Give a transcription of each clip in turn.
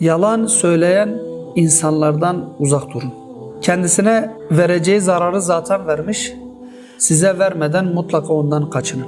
Yalan söyleyen insanlardan uzak durun. Kendisine vereceği zararı zaten vermiş. Size vermeden mutlaka ondan kaçının.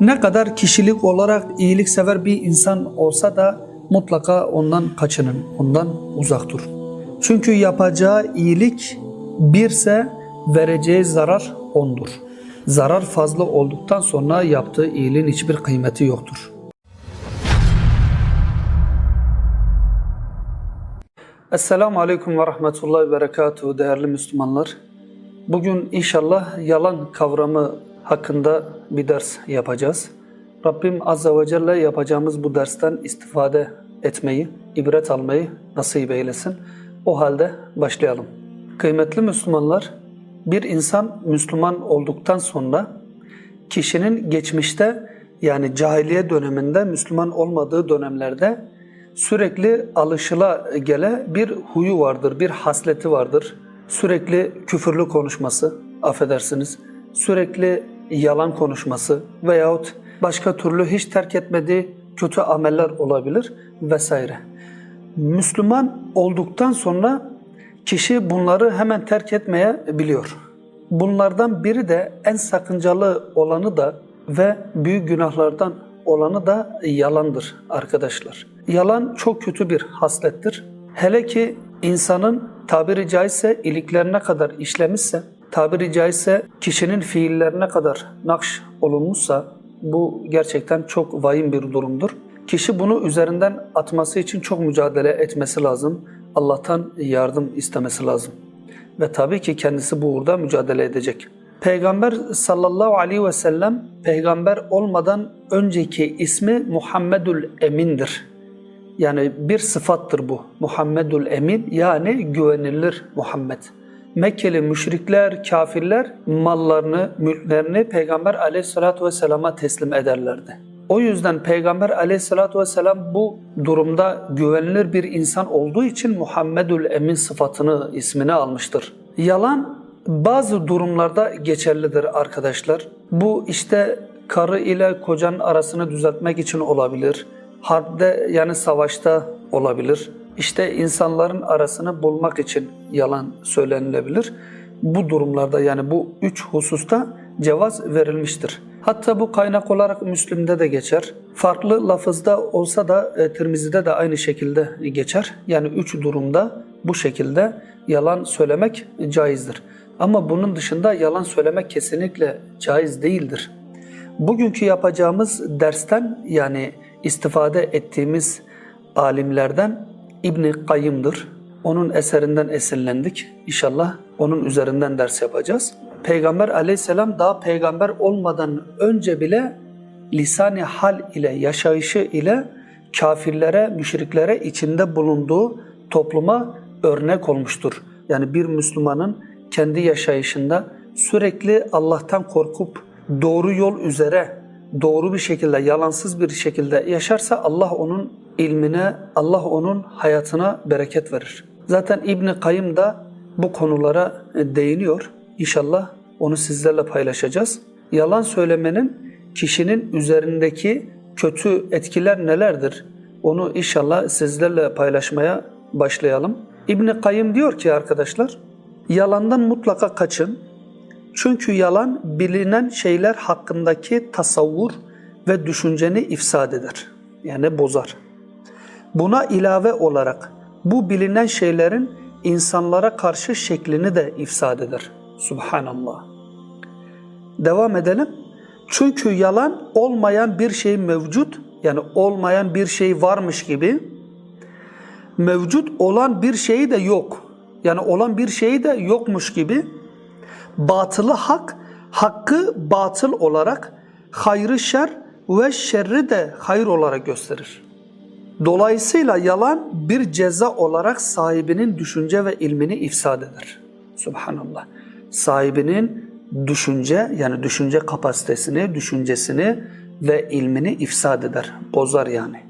Ne kadar kişilik olarak iyiliksever bir insan olsa da mutlaka ondan kaçının, ondan uzak durun. Çünkü yapacağı iyilik birse vereceği zarar ondur. Zarar fazla olduktan sonra yaptığı iyiliğin hiçbir kıymeti yoktur. Esselamu Aleyküm ve Rahmetullahi ve Berekatuhu değerli Müslümanlar. Bugün inşallah yalan kavramı hakkında bir ders yapacağız. Rabbim Azze ve Celle yapacağımız bu dersten istifade etmeyi, ibret almayı nasip eylesin. O halde başlayalım. Kıymetli Müslümanlar, bir insan Müslüman olduktan sonra kişinin geçmişte yani cahiliye döneminde Müslüman olmadığı dönemlerde sürekli alışıla gele bir huyu vardır, bir hasleti vardır. Sürekli küfürlü konuşması, affedersiniz, sürekli yalan konuşması veyahut başka türlü hiç terk etmediği kötü ameller olabilir vesaire. Müslüman olduktan sonra kişi bunları hemen terk etmeye biliyor. Bunlardan biri de en sakıncalı olanı da ve büyük günahlardan olanı da yalandır arkadaşlar. Yalan çok kötü bir haslettir. Hele ki insanın tabiri caizse iliklerine kadar işlemişse, tabiri caizse kişinin fiillerine kadar nakş olunmuşsa bu gerçekten çok vahim bir durumdur. Kişi bunu üzerinden atması için çok mücadele etmesi lazım. Allah'tan yardım istemesi lazım. Ve tabii ki kendisi bu uğurda mücadele edecek. Peygamber sallallahu aleyhi ve sellem peygamber olmadan önceki ismi Muhammedül Emin'dir. Yani bir sıfattır bu. Muhammedül Emin yani güvenilir Muhammed. Mekkeli müşrikler, kafirler mallarını, mülklerini Peygamber aleyhissalatü vesselama teslim ederlerdi. O yüzden Peygamber aleyhissalatü vesselam bu durumda güvenilir bir insan olduğu için Muhammedül Emin sıfatını, ismini almıştır. Yalan bazı durumlarda geçerlidir arkadaşlar. Bu işte karı ile kocanın arasını düzeltmek için olabilir. Harpte yani savaşta olabilir. İşte insanların arasını bulmak için yalan söylenilebilir. Bu durumlarda yani bu üç hususta cevaz verilmiştir. Hatta bu kaynak olarak Müslim'de de geçer. Farklı lafızda olsa da e, Tirmizi'de de aynı şekilde geçer. Yani üç durumda bu şekilde yalan söylemek caizdir. Ama bunun dışında yalan söylemek kesinlikle caiz değildir. Bugünkü yapacağımız dersten yani istifade ettiğimiz alimlerden İbni Kayyım'dır. Onun eserinden esinlendik. İnşallah onun üzerinden ders yapacağız. Peygamber aleyhisselam daha peygamber olmadan önce bile lisani hal ile, yaşayışı ile kafirlere, müşriklere içinde bulunduğu topluma örnek olmuştur. Yani bir Müslümanın kendi yaşayışında sürekli Allah'tan korkup doğru yol üzere doğru bir şekilde, yalansız bir şekilde yaşarsa Allah onun ilmine, Allah onun hayatına bereket verir. Zaten İbn Kayyım da bu konulara değiniyor. İnşallah onu sizlerle paylaşacağız. Yalan söylemenin kişinin üzerindeki kötü etkiler nelerdir? Onu inşallah sizlerle paylaşmaya başlayalım. İbn Kayyım diyor ki arkadaşlar, yalandan mutlaka kaçın. Çünkü yalan bilinen şeyler hakkındaki tasavvur ve düşünceni ifsad eder. Yani bozar. Buna ilave olarak bu bilinen şeylerin insanlara karşı şeklini de ifsad eder. Subhanallah. Devam edelim. Çünkü yalan olmayan bir şey mevcut, yani olmayan bir şey varmış gibi, mevcut olan bir şeyi de yok. Yani olan bir şeyi de yokmuş gibi, batılı hak, hakkı batıl olarak, hayrı şer ve şerri de hayır olarak gösterir. Dolayısıyla yalan bir ceza olarak sahibinin düşünce ve ilmini ifsad eder. Subhanallah. Sahibinin düşünce yani düşünce kapasitesini, düşüncesini ve ilmini ifsad eder. Bozar yani.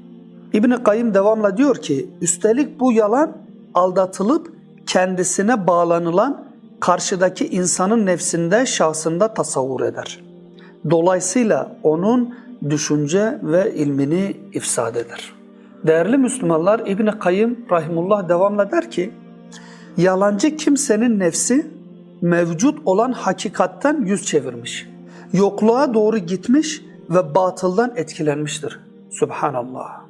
İbn-i Kayyım devamla diyor ki, üstelik bu yalan aldatılıp kendisine bağlanılan karşıdaki insanın nefsinde, şahsında tasavvur eder. Dolayısıyla onun düşünce ve ilmini ifsad eder. Değerli Müslümanlar İbni Kayyım Rahimullah devamla der ki, yalancı kimsenin nefsi mevcut olan hakikatten yüz çevirmiş. Yokluğa doğru gitmiş ve batıldan etkilenmiştir. Subhanallah.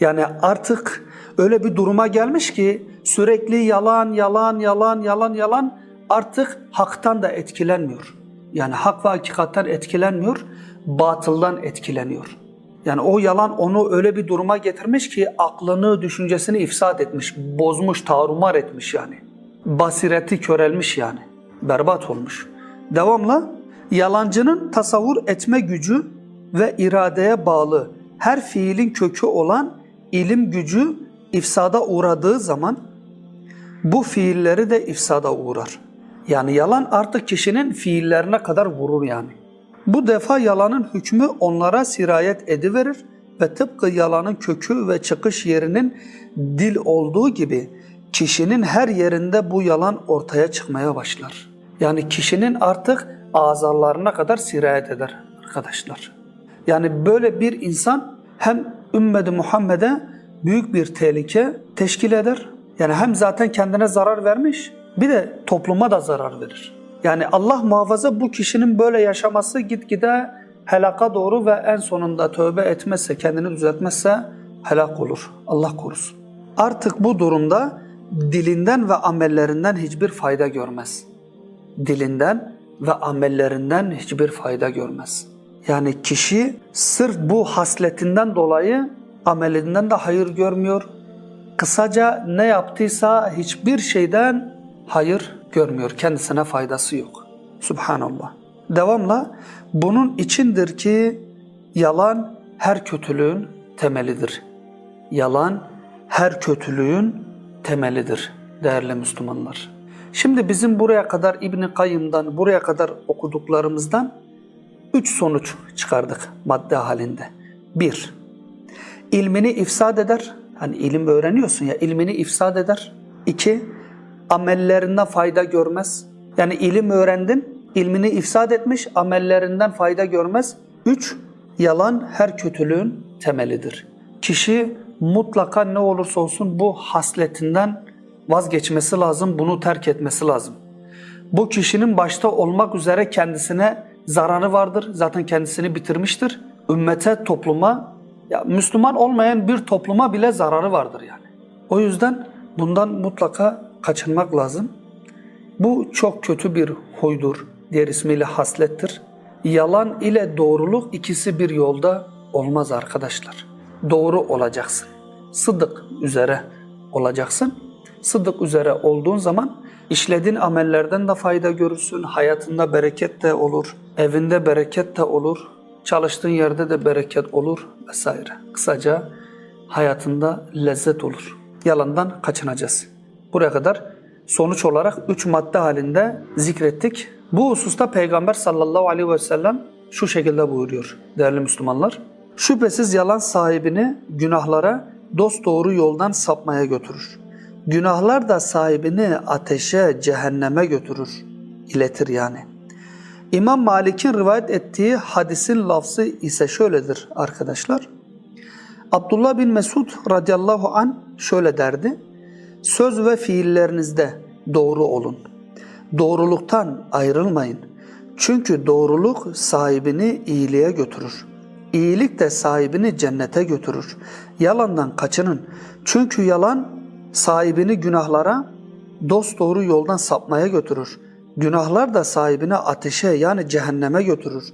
Yani artık öyle bir duruma gelmiş ki sürekli yalan, yalan, yalan, yalan, yalan artık haktan da etkilenmiyor. Yani hak ve hakikatten etkilenmiyor, batıldan etkileniyor. Yani o yalan onu öyle bir duruma getirmiş ki aklını, düşüncesini ifsad etmiş, bozmuş, tarumar etmiş yani. Basireti körelmiş yani. Berbat olmuş. Devamla yalancının tasavvur etme gücü ve iradeye bağlı her fiilin kökü olan ilim gücü ifsada uğradığı zaman bu fiilleri de ifsada uğrar. Yani yalan artık kişinin fiillerine kadar vurur yani. Bu defa yalanın hükmü onlara sirayet ediverir ve tıpkı yalanın kökü ve çıkış yerinin dil olduğu gibi kişinin her yerinde bu yalan ortaya çıkmaya başlar. Yani kişinin artık azalarına kadar sirayet eder arkadaşlar. Yani böyle bir insan hem ümmeti Muhammed'e büyük bir tehlike teşkil eder. Yani hem zaten kendine zarar vermiş bir de topluma da zarar verir. Yani Allah muhafaza bu kişinin böyle yaşaması gitgide helaka doğru ve en sonunda tövbe etmezse, kendini düzeltmezse helak olur. Allah korusun. Artık bu durumda dilinden ve amellerinden hiçbir fayda görmez. Dilinden ve amellerinden hiçbir fayda görmez. Yani kişi sırf bu hasletinden dolayı amelinden de hayır görmüyor. Kısaca ne yaptıysa hiçbir şeyden hayır görmüyor. Kendisine faydası yok. Subhanallah. Devamla bunun içindir ki yalan her kötülüğün temelidir. Yalan her kötülüğün temelidir değerli Müslümanlar. Şimdi bizim buraya kadar İbn Kayyım'dan buraya kadar okuduklarımızdan üç sonuç çıkardık madde halinde. Bir, ilmini ifsad eder. Hani ilim öğreniyorsun ya ilmini ifsad eder. İki, amellerinden fayda görmez. Yani ilim öğrendin, ilmini ifsad etmiş, amellerinden fayda görmez. Üç, yalan her kötülüğün temelidir. Kişi mutlaka ne olursa olsun bu hasletinden vazgeçmesi lazım, bunu terk etmesi lazım. Bu kişinin başta olmak üzere kendisine zararı vardır. Zaten kendisini bitirmiştir. Ümmete, topluma, ya Müslüman olmayan bir topluma bile zararı vardır yani. O yüzden bundan mutlaka kaçınmak lazım. Bu çok kötü bir huydur. Diğer ismiyle haslettir. Yalan ile doğruluk ikisi bir yolda olmaz arkadaşlar. Doğru olacaksın. Sıdık üzere olacaksın. Sıdık üzere olduğun zaman işlediğin amellerden de fayda görürsün. Hayatında bereket de olur. Evinde bereket de olur. Çalıştığın yerde de bereket olur vesaire. Kısaca hayatında lezzet olur. Yalandan kaçınacağız. Buraya kadar sonuç olarak üç madde halinde zikrettik. Bu hususta Peygamber sallallahu aleyhi ve sellem şu şekilde buyuruyor değerli Müslümanlar. Şüphesiz yalan sahibini günahlara dost doğru yoldan sapmaya götürür. Günahlar da sahibini ateşe, cehenneme götürür, iletir yani. İmam Malik'in rivayet ettiği hadisin lafzı ise şöyledir arkadaşlar. Abdullah bin Mesud radıyallahu an şöyle derdi. Söz ve fiillerinizde doğru olun. Doğruluktan ayrılmayın. Çünkü doğruluk sahibini iyiliğe götürür. İyilik de sahibini cennete götürür. Yalandan kaçının. Çünkü yalan sahibini günahlara, dost doğru yoldan sapmaya götürür. Günahlar da sahibini ateşe yani cehenneme götürür.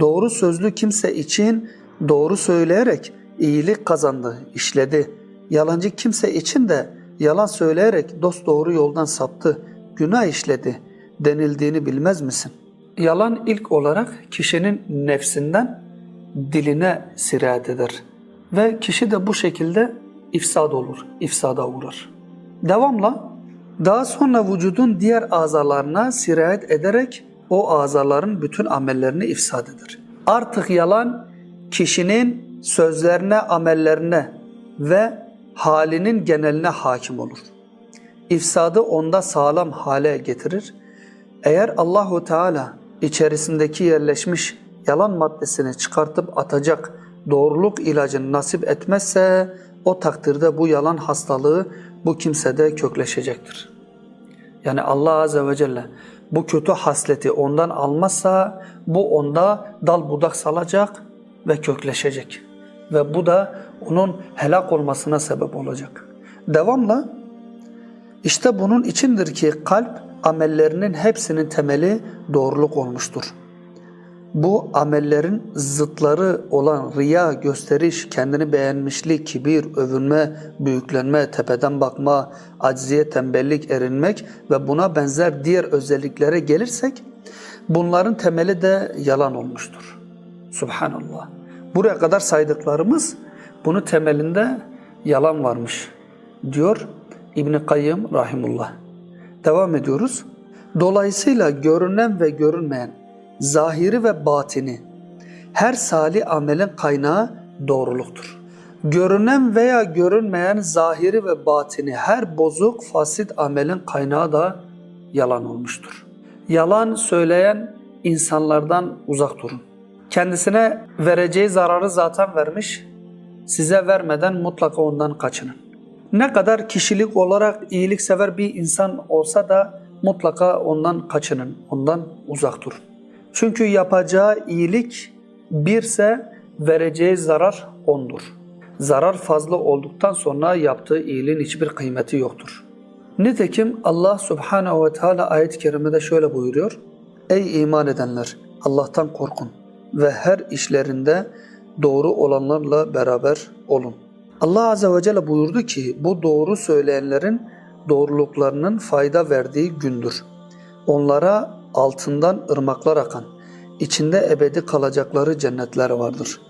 Doğru sözlü kimse için doğru söyleyerek iyilik kazandı, işledi. Yalancı kimse için de yalan söyleyerek dost doğru yoldan saptı, günah işledi denildiğini bilmez misin? Yalan ilk olarak kişinin nefsinden diline sirayet eder ve kişi de bu şekilde ifsad olur, ifsada uğrar. Devamla daha sonra vücudun diğer azalarına sirayet ederek o azaların bütün amellerini ifsad eder. Artık yalan kişinin sözlerine, amellerine ve halinin geneline hakim olur. İfsadı onda sağlam hale getirir. Eğer Allahu Teala içerisindeki yerleşmiş yalan maddesini çıkartıp atacak doğruluk ilacını nasip etmezse o takdirde bu yalan hastalığı bu kimsede kökleşecektir. Yani Allah Azze ve Celle bu kötü hasleti ondan almazsa bu onda dal budak salacak ve kökleşecek. Ve bu da onun helak olmasına sebep olacak. Devamla işte bunun içindir ki kalp amellerinin hepsinin temeli doğruluk olmuştur. Bu amellerin zıtları olan riya, gösteriş, kendini beğenmişlik, kibir, övünme, büyüklenme, tepeden bakma, acziye, tembellik, erinmek ve buna benzer diğer özelliklere gelirsek bunların temeli de yalan olmuştur. Subhanallah. Buraya kadar saydıklarımız bunun temelinde yalan varmış diyor İbn Kayyım rahimullah. Devam ediyoruz. Dolayısıyla görünen ve görünmeyen, zahiri ve batini her salih amelin kaynağı doğruluktur. Görünen veya görünmeyen zahiri ve batini her bozuk fasit amelin kaynağı da yalan olmuştur. Yalan söyleyen insanlardan uzak durun. Kendisine vereceği zararı zaten vermiş, size vermeden mutlaka ondan kaçının. Ne kadar kişilik olarak iyiliksever bir insan olsa da mutlaka ondan kaçının, ondan uzak durun. Çünkü yapacağı iyilik birse vereceği zarar ondur. Zarar fazla olduktan sonra yaptığı iyiliğin hiçbir kıymeti yoktur. Nitekim Allah Subhanahu ve Teala ayet-i kerimede şöyle buyuruyor. Ey iman edenler! Allah'tan korkun ve her işlerinde doğru olanlarla beraber olun. Allah Azze ve Celle buyurdu ki bu doğru söyleyenlerin doğruluklarının fayda verdiği gündür. Onlara altından ırmaklar akan, içinde ebedi kalacakları cennetler vardır.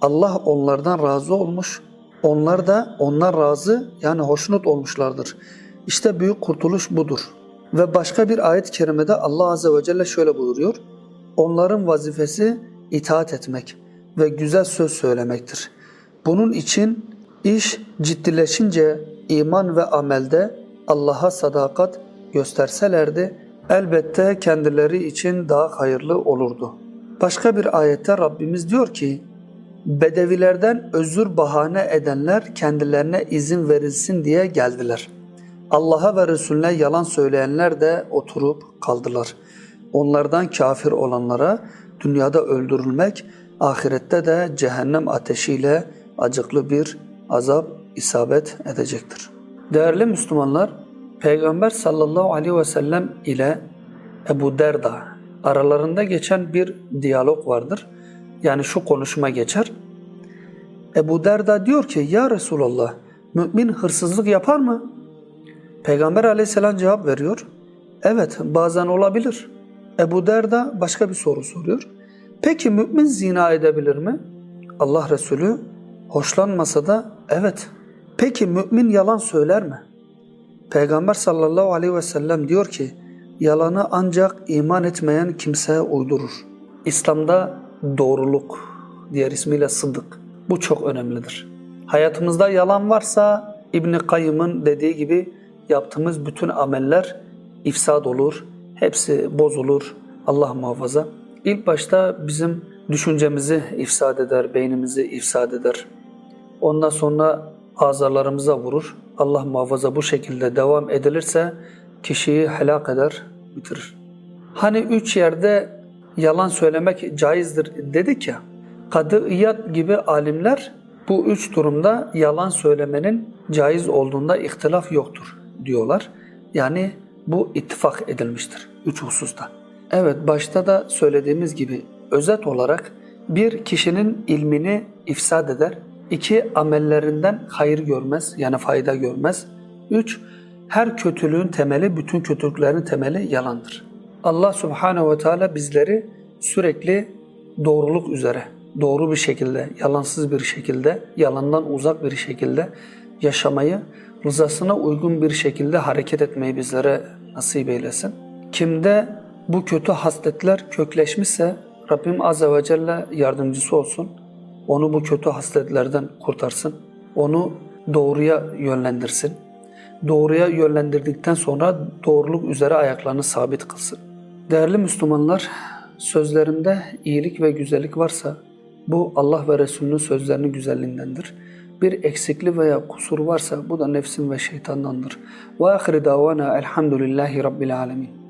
Allah onlardan razı olmuş, onlar da onlar razı yani hoşnut olmuşlardır. İşte büyük kurtuluş budur. Ve başka bir ayet-i kerimede Allah Azze ve Celle şöyle buyuruyor. Onların vazifesi itaat etmek ve güzel söz söylemektir. Bunun için iş ciddileşince iman ve amelde Allah'a sadakat gösterselerdi elbette kendileri için daha hayırlı olurdu. Başka bir ayette Rabbimiz diyor ki Bedevilerden özür bahane edenler kendilerine izin verilsin diye geldiler. Allah'a ve Resulüne yalan söyleyenler de oturup kaldılar. Onlardan kafir olanlara dünyada öldürülmek, ahirette de cehennem ateşiyle acıklı bir azap isabet edecektir. Değerli Müslümanlar, Peygamber sallallahu aleyhi ve sellem ile Ebu Derda aralarında geçen bir diyalog vardır. Yani şu konuşma geçer. Ebu Derda diyor ki ya Resulallah mümin hırsızlık yapar mı? Peygamber aleyhisselam cevap veriyor. Evet bazen olabilir. Ebu Derda başka bir soru soruyor. Peki mümin zina edebilir mi? Allah Resulü hoşlanmasa da evet. Peki mümin yalan söyler mi? Peygamber sallallahu aleyhi ve sellem diyor ki yalanı ancak iman etmeyen kimse uydurur. İslam'da doğruluk, diğer ismiyle sıddık. Bu çok önemlidir. Hayatımızda yalan varsa İbn Kayyım'ın dediği gibi yaptığımız bütün ameller ifsad olur, hepsi bozulur. Allah muhafaza. İlk başta bizim düşüncemizi ifsad eder, beynimizi ifsad eder. Ondan sonra azalarımıza vurur. Allah muhafaza bu şekilde devam edilirse kişiyi helak eder, bitirir. Hani üç yerde yalan söylemek caizdir dedik ya. Kadıyat gibi alimler bu üç durumda yalan söylemenin caiz olduğunda ihtilaf yoktur diyorlar. Yani bu ittifak edilmiştir üç hususta. Evet başta da söylediğimiz gibi özet olarak bir kişinin ilmini ifsad eder. İki amellerinden hayır görmez yani fayda görmez. Üç her kötülüğün temeli, bütün kötülüklerin temeli yalandır. Allah Subhanahu ve Teala bizleri sürekli doğruluk üzere, doğru bir şekilde, yalansız bir şekilde, yalandan uzak bir şekilde yaşamayı, rızasına uygun bir şekilde hareket etmeyi bizlere nasip eylesin. Kimde bu kötü hasletler kökleşmişse Rabbim Azze ve Celle yardımcısı olsun. Onu bu kötü hasletlerden kurtarsın. Onu doğruya yönlendirsin. Doğruya yönlendirdikten sonra doğruluk üzere ayaklarını sabit kılsın. Değerli Müslümanlar, sözlerimde iyilik ve güzellik varsa bu Allah ve Resulünün sözlerinin güzelliğindendir. bir eksikli veya kusur varsa bu da nefsin ve şeytandandır. Ve ahire davana elhamdülillahi rabbil alemin.